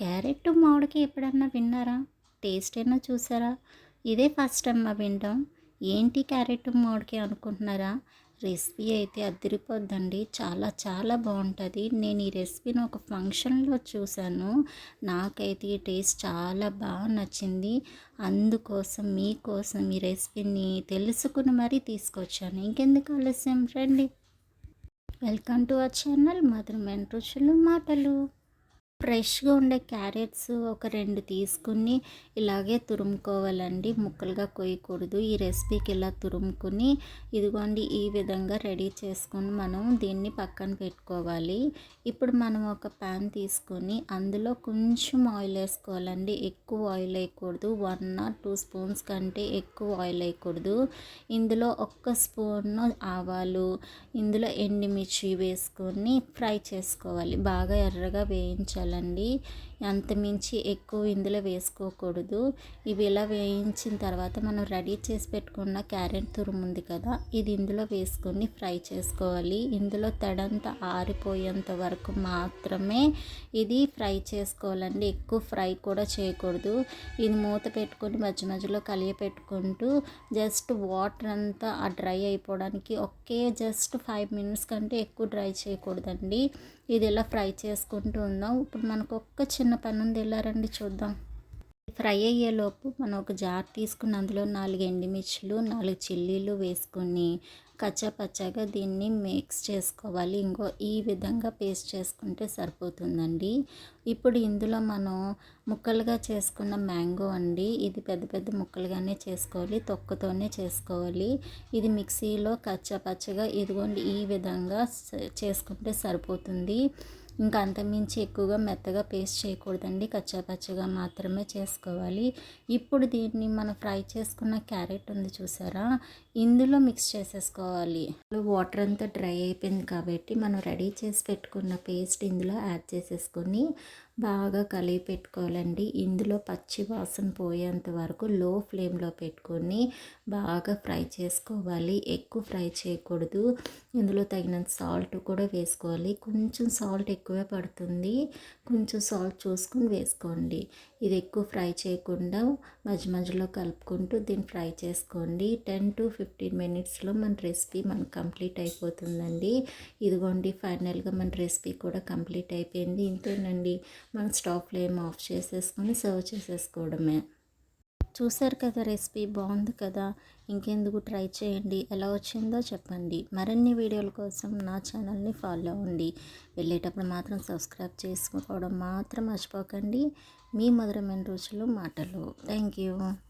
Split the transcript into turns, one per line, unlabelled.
Carrot మామిడికాయ ఎప్పుడన్నా విన్నారా? టేస్ట్ అయినా చూసారా? ఇదే ఫస్ట్ టైం మా వినడం. ఏంటి క్యారెట్ మామిడికాయ అనుకుంటున్నారా? రెసిపీ అయితే అదిరిపోద్దండి. చాలా చాలా బాగుంటుంది. నేను ఈ రెసిపీని ఒక ఫంక్షన్లో చూశాను. నాకైతే ఈ టేస్ట్ చాలా బాగా నచ్చింది. అందుకోసం మీకోసం ఈ రెసిపీని తెలుసుకుని మరీ తీసుకొచ్చాను. ఇంకెందుకు ఆలస్యం? రండి. Welcome to our channel. మధురమైన రుచులు మాటలు. ఫ్రెష్గా ఉండే క్యారెట్స్ ఒక రెండు తీసుకుని ఇలాగే తురుముకోవాలండి. ముక్కలుగా కొయ్యకూడదు. ఈ రెసిపీకి ఇలా తురుముకుని ఇదిగోండి ఈ విధంగా రెడీ చేసుకొని మనం దీన్ని పక్కన పెట్టుకోవాలి. ఇప్పుడు మనం ఒక ప్యాన్ తీసుకొని అందులో కొంచెం ఆయిల్ వేసుకోవాలండి. ఎక్కువ ఆయిల్ వేయకూడదు. వన్ ఆర్ టూ స్పూన్స్ కంటే ఎక్కువ ఆయిల్ వేయకూడదు. ఇందులో ఒక్క స్పూన్ ఆవాలు ఇందులో ఎండుమిర్చి వేసుకొని ఫ్రై చేసుకోవాలి. బాగా ఎర్రగా వేయించాలి. వేసుకోవాలండి. అంతమించి ఎక్కువ ఇందులో వేసుకోకూడదు. ఇవి ఇలా వేయించిన తర్వాత మనం రెడీ చేసి పెట్టుకున్న క్యారెట్ తురుము ఉంది కదా ఇది ఇందులో వేసుకొని ఫ్రై చేసుకోవాలి. ఇందులో తడంతా ఆరిపోయేంత వరకు మాత్రమే ఇది ఫ్రై చేసుకోవాలండి. ఎక్కువ ఫ్రై కూడా చేయకూడదు. ఇది మూత పెట్టుకొని మధ్య మధ్యలో కలియ పెట్టుకుంటూ జస్ట్ వాటర్ అంతా ఆ డ్రై అయిపోవడానికి ఒకే జస్ట్ ఫైవ్ మినిట్స్ కంటే ఎక్కువ డ్రై చేయకూడదండి. ఇది ఇలా ఫ్రై చేసుకుంటూ ఉందాం. ఇప్పుడు మనకు ఒక్క చిన్న పని ఉంది. వెళ్ళారండి చూద్దాం. ఫ్రై అయ్యేలోపు మనం ఒక జార్ తీసుకుని అందులో నాలుగు ఎండుమిర్చులు నాలుగు చిల్లీలు వేసుకొని కచ్చాపచ్చాగా దీన్ని మిక్స్ చేసుకోవాలి. ఇంకో ఈ విధంగా పేస్ట్ చేసుకుంటే సరిపోతుందండి. ఇప్పుడు ఇందులో మనం ముక్కలుగా చేసుకున్న మ్యాంగో అండి ఇది పెద్ద పెద్ద ముక్కలుగానే చేసుకోవాలి తొక్కతోనే చేసుకోవాలి. ఇది మిక్సీలో కచ్చాపచ్చగా ఇదిగోండి ఈ విధంగా చేసుకుంటే సరిపోతుంది. ఇంకా అంతమించి ఎక్కువగా మెత్తగా పేస్ట్ చేయకూడదండి. కచ్చాపచ్చగా మాత్రమే చేసుకోవాలి. ఇప్పుడు దీన్ని మనం ఫ్రై చేసుకున్న క్యారెట్ ఉంది చూసారా? ఇందులో మిక్స్ చేసేసుకోవాలి. వాటర్ అంతా డ్రై అయిపోయింది కాబట్టి మనం రెడీ చేసి పెట్టుకున్న పేస్ట్ ఇందులో యాడ్ చేసేసుకొని బాగా కలిపి పెట్టుకోవాలండి. ఇందులో పచ్చి వాసన పోయేంత వరకు లో ఫ్లేమ్లో పెట్టుకొని బాగా ఫ్రై చేసుకోవాలి. ఎక్కువ ఫ్రై చేయకూడదు. ఇందులో తగినంత సాల్ట్ కూడా వేసుకోవాలి. కొంచెం సాల్ట్ ఎక్కువే పడుతుంది. కొంచెం సాల్ట్ చూసుకొని వేసుకోండి. ఇది ఎక్కువ ఫ్రై చేయకుండా మధ్య మధ్యలో కలుపుకుంటూ దీన్ని ఫ్రై చేసుకోండి. టెన్ టు ఫిఫ్టీన్ మినిట్స్లో మన రెసిపీ మనకు కంప్లీట్ అయిపోతుందండి. ఇదిగోండి ఫైనల్గా మన రెసిపీ కూడా కంప్లీట్ అయిపోయింది. ఇంతేనండి. మనం స్టవ్ ఫ్లేమ్ ఆఫ్ చేసేసుకొని సర్వ్ చేసేసుకోవడమే. చూసారు కదా రెసిపీ బాగుంది కదా? ఇంకెందుకు ట్రై చేయండి. ఎలా వచ్చిందో చెప్పండి. మరిన్ని వీడియోల కోసం నా ఛానల్ని ఫాలో అవ్వండి. వెళ్ళేటప్పుడు మాత్రం సబ్స్క్రైబ్ చేసుకోవడం మాత్రం మర్చిపోకండి. మీ మధురమైన రుచులు మాటలు. Thank you.